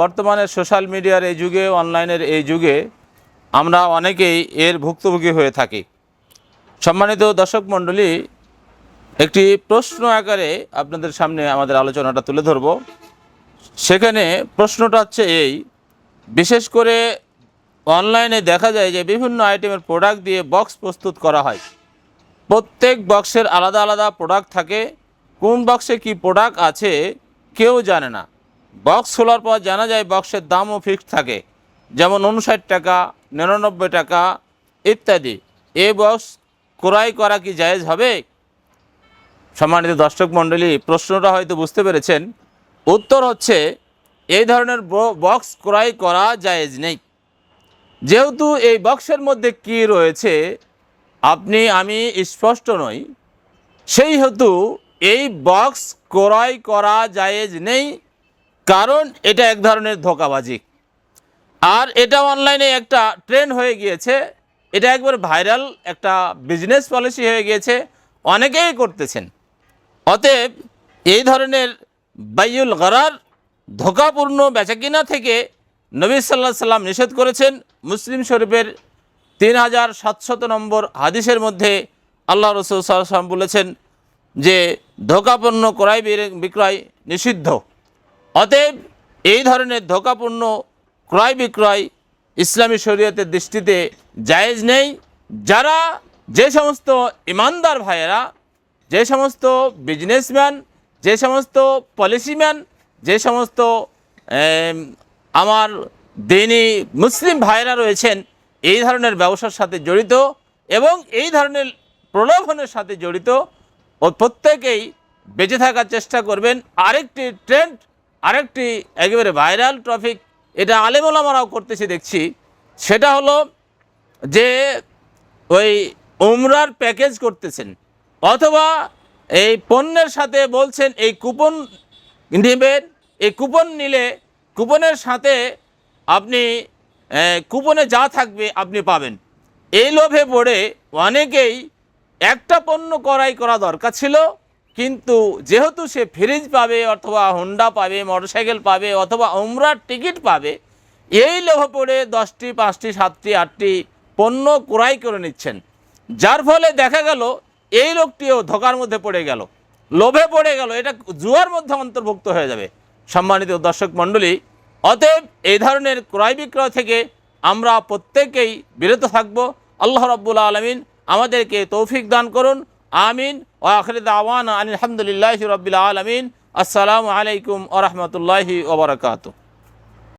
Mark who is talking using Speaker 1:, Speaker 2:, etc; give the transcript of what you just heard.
Speaker 1: বর্তমানে সোশ্যাল মিডিয়ার এই যুগে, অনলাইনের এই যুগে আমরা অনেকেই এর ভুক্তভোগী হয়ে থাকি। সম্মানিত দর্শক মণ্ডলী, একটি প্রশ্ন আকারে আপনাদের সামনে আমাদের আলোচনাটা তুলে ধরব। সেখানে প্রশ্নটা হচ্ছে এই, বিশেষ করে অনলাইনে দেখা যায় যে বিভিন্ন আইটেমের প্রোডাক্ট দিয়ে বক্স প্রস্তুত করা হয়। প্রত্যেক বক্সের আলাদা আলাদা প্রোডাক্ট থাকে। কোন বক্সে কি প্রোডাক্ট আছে কেউ জানে না। বক্স খোলার পর জানা যায় বক্সের দামও ফিক্সড থাকে। যেমন উনষাট টাকা, নিরানব্বই টাকা ইত্যাদি। এ বক্স ক্রয় করা কি জায়েজ হবে? সম্মানিত দর্শক মণ্ডলী, প্রশ্নটা হয়তো বুঝতে পেরেছেন। উত্তর হচ্ছে, এই ধরনের বক্স ক্রয় করা জায়েজ নেই। যেহেতু এই বক্সের মধ্যে কি রয়েছে, আপনি, আমি স্পষ্ট নই। সেই হেতু এই বক্স ক্রয় করা জায়েজ নেই। কারণ এটা এক ধরনের ধোকাবাজি। আর এটা অনলাইনে একটা ট্রেন্ড হয়ে গিয়েছে। এটা একবার ভাইরাল একটা বিজনেস পলিসি হয়ে গিয়েছে। অনেকেই করতেছেন। অতএব এই ধরনের বাইউল গরার ধোকাপূর্ণ বেচাকিনা থেকে নবী সাল্লাহ সাল্লাম নিষেধ করেছেন। মুসলিম শরীফের তিন হাজার সাতশত নম্বর হাদিসের মধ্যে আল্লাহ রসুল সাল্লাম বলেছেন যে, ধোকাপূর্ণ ক্রয় বিক্রয় নিষিদ্ধ। অতএব এই ধরনের ধোকাপূর্ণ, ক্রয় বিক্রয় ইসলামী শরীয়তের দৃষ্টিতে জায়েজ নেই। যারা যে সমস্ত ইমানদার ভাইয়েরা, যে সমস্ত বিজনেসম্যান যে সমস্ত পলিসিম্যান যে সমস্ত আমার দিনী মুসলিম ভাইয়েরা রয়েছেন, এই ধরনের ব্যবসার সাথে জড়িত এবং এই ধরনের প্রলোভনের সাথে জড়িত ও প্রত্যেকেই বেঁচে থাকার চেষ্টা করবেন। আরেকটি ট্রেন্ড আরেকটি একেবারে ভাইরাল টপিক এটা আলেমোলামারাও করতেছি, দেখছি। সেটা হলো যে ওই উমরার প্যাকেজ করতেছেন, অথবা এই পণ্যের সাথে বলছেন এই কুপন নেবেন, এই কুপন নিলে কুপনের সাথে আপনি কুপনে যা থাকবে আপনি পাবেন। এই লোভে পড়ে অনেকেই একটা পণ্য করাই করা দরকার ছিল কিন্তু যেহেতু সে ফ্রিজ পাবে অথবা হোন্ডা পাবে মোটরসাইকেল পাবে অথবা উমরার টিকিট পাবে, এই লোভে পড়ে দশটি, পাঁচটি, সাতটি, আটটি পণ্য ক্রয় করে নিচ্ছেন। যার ফলে দেখা গেল, এই লোকটিও ধোকার মধ্যে পড়ে গেল, লোভে পড়ে গেল, এটা জুয়ার মধ্যে অন্তর্ভুক্ত হয়ে যাবে। সম্মানিত দর্শক মণ্ডলী, অতএব এই ধরনের ক্রয় বিক্রয় থেকে আমরা প্রত্যেকেই বিরত থাকব। আল্লাহ রব্বুল আলমিন আমাদেরকে তৌফিক দান করুন। আমিন ও আখরিদ আওয়ান আলহামদুলিল্লাহ রবিল আলমিন আসসালামু আলাইকুম আ রহমতুল্লাহি ওবরাকাতু